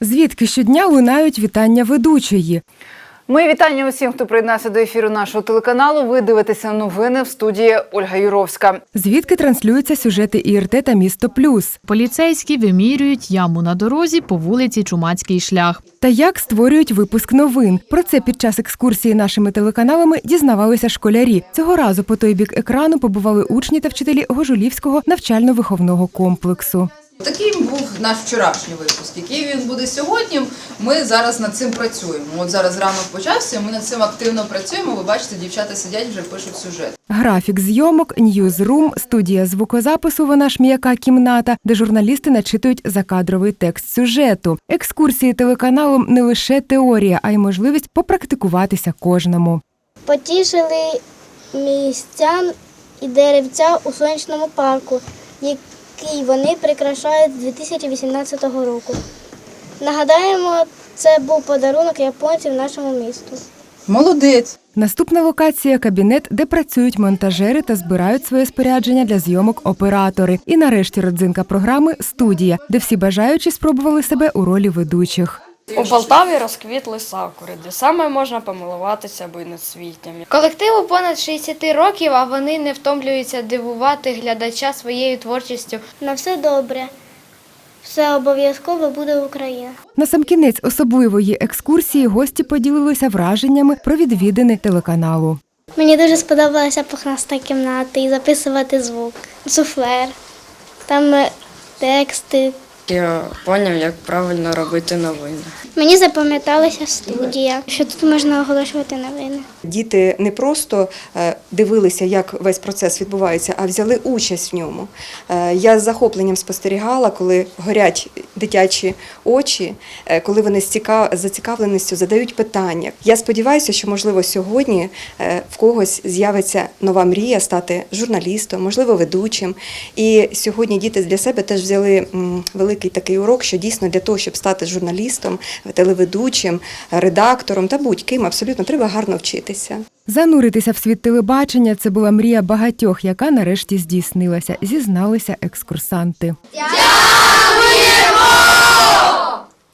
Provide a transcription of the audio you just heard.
Звідки щодня лунають вітання ведучої. Мої вітання усім, хто приєднався до ефіру нашого телеканалу. Ви дивитеся новини в студії Ольга Юровська. Звідки транслюються сюжети ІРТ та Місто Плюс. Поліцейські вимірюють яму на дорозі по вулиці Чумацький шлях. Та як створюють випуск новин. Про це під час екскурсії нашими телеканалами дізнавалися школярі. Цього разу по той бік екрану побували учні та вчителі Гожулівського навчально-виховного комплексу. Таким був наш вчорашній випуск. Який він буде сьогодні? Ми зараз над цим працюємо. От зараз ранок почався. Ми над цим активно працюємо. Ви бачите, дівчата сидять вже пишуть сюжет. Графік зйомок, ньюзрум, студія звукозапису «Вона ж м'яка кімната, де журналісти начитують закадровий текст сюжету. Екскурсії телеканалом не лише теорія, а й можливість попрактикуватися кожному. Потішили містян і деревця у сонячному парку, який вони прикрашають з 2018 року. Нагадаємо, це був подарунок японців нашому місту. Молодець. Наступна локація кабінет, де працюють монтажери та збирають своє спорядження для зйомок оператори. І нарешті родзинка програми студія, де всі бажаючі спробували себе у ролі ведучих. У Полтаві розквітли сакури, де саме можна помилуватися буйноцвіттям. Колективу понад 60 років, а вони не втомлюються дивувати глядача своєю творчістю. На все добре. Все обов'язково буде Україна. На сам кінець особливої екскурсії гості поділилися враженнями про відвідини телеканалу. Мені дуже сподобалася пухнаста кімната і записувати звук. Суфлер. Там е, тексти. Я зрозумів, як правильно робити новини. Мені запам'яталася студія, що тут можна оголошувати новини. Діти не просто е, дивилися, як весь процес відбувається, а взяли участь в ньому. Е, Я з захопленням спостерігала, коли горять дитячі очі, е, коли вони з ціка- з зацікавленістю задають питання. Я сподіваюся, що можливо сьогодні е, в когось з'явиться нова мрія стати журналістом, можливо, ведучим. І сьогодні діти для себе теж взяли великий такий урок, що дійсно для того, щоб стати журналістом, телеведучим, редактором та будь-ким, абсолютно треба гарно вчитися. Зануритися в світ телебачення це була мрія багатьох, яка нарешті здійснилася, зізналися екскурсанти. Дякую!